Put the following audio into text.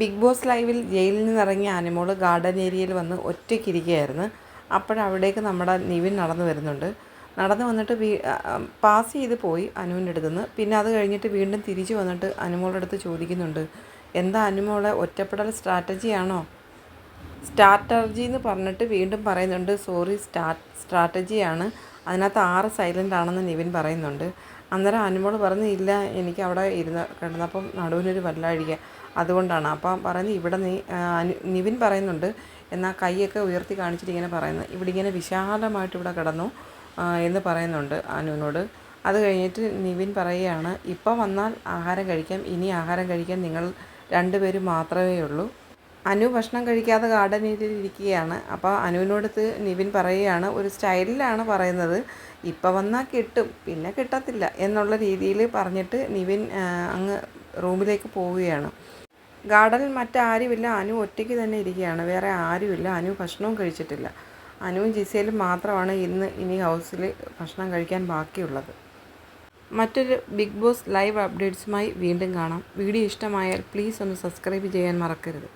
Big boss ലൈവിൽ ജയിലിൽ നിന്നിറങ്ങിയ Anumol garden ഏരിയയിൽ വന്ന് ഒറ്റയ്ക്കിരിക്കുകയായിരുന്നു. അപ്പോഴവിടേക്ക് നമ്മുടെ നിവിൻ നടന്നു വരുന്നുണ്ട്. നടന്നു വന്നിട്ട് വീ പാസ് ചെയ്ത് പോയി അനുവിന്റെ അടുത്ത് നിന്ന്. പിന്നെ അത് കഴിഞ്ഞിട്ട് വീണ്ടും തിരിച്ചു വന്നിട്ട് അനുമോളുടെ അടുത്ത് ചോദിക്കുന്നുണ്ട്. എന്താ അനുമോളെ ഒറ്റപ്പെടൽ സ്ട്രാറ്റജിയാണോ? സ്ട്രാറ്റജി എന്ന് പറഞ്ഞിട്ട് വീണ്ടും പറയുന്നുണ്ട് സോറി സ്റ്റാ സ്ട്രാറ്റജിയാണ്. അതിനകത്ത് ആറ് സൈലന്റ് ആണെന്ന് നിവിൻ പറയുന്നുണ്ട്. അന്നേരം അനുമോൾ പറഞ്ഞു ഇല്ല എനിക്ക് അവിടെ ഇരുന്ന് കിടന്നപ്പം നടുവിനൊരു വല്ലാഴിക അതുകൊണ്ടാണ്. അപ്പം പറയുന്നത് ഇവിടെ നീ നിവിൻ പറയുന്നുണ്ട് എന്നാൽ കൈയൊക്കെ ഉയർത്തി കാണിച്ചിട്ട് ഇങ്ങനെ പറയുന്നത് ഇവിടെ ഇങ്ങനെ വിശാലമായിട്ട് ഇവിടെ കിടന്നു എന്ന് പറയുന്നുണ്ട് അനുവിനോട്. അത് കഴിഞ്ഞിട്ട് നിവിൻ പറയുകയാണ് ഇപ്പം വന്നാൽ ആഹാരം കഴിക്കാം ഇനി ആഹാരം കഴിക്കാൻ നിങ്ങൾ രണ്ടുപേരും മാത്രമേ ഉള്ളൂ. അനു ഭക്ഷണം കഴിക്കാതെ ഏരിയയിൽ ഇരിക്കുകയാണ്. അപ്പോൾ അനുവിനോടത്ത് നിവിൻ പറയുകയാണ് ഒരു സ്റ്റൈലിലാണ് പറയുന്നത്. ഇപ്പം വന്നാൽ കിട്ടും പിന്നെ കിട്ടത്തില്ല എന്നുള്ള രീതിയിൽ പറഞ്ഞിട്ട് നിവിൻ അങ്ങ് റൂമിലേക്ക് പോവുകയാണ്. ഗാർഡനിൽ മറ്റാരുമില്ല. അനു ഒറ്റയ്ക്ക് തന്നെ ഇരിക്കുകയാണ്. വേറെ ആരുമില്ല. അനു ഭക്ഷണവും കഴിച്ചിട്ടില്ല. അനുവും ജിസയിലും മാത്രമാണ് ഇന്ന് ഇനി ഹൗസിൽ ഭക്ഷണം കഴിക്കാൻ ബാക്കിയുള്ളത്. മറ്റൊരു ബിഗ് ബോസ് ലൈവ് അപ്ഡേറ്റ്സുമായി വീണ്ടും കാണാം. വീഡിയോ ഇഷ്ടമായാൽ പ്ലീസ് ഒന്ന് സബ്സ്ക്രൈബ് ചെയ്യാൻ മറക്കരുത്.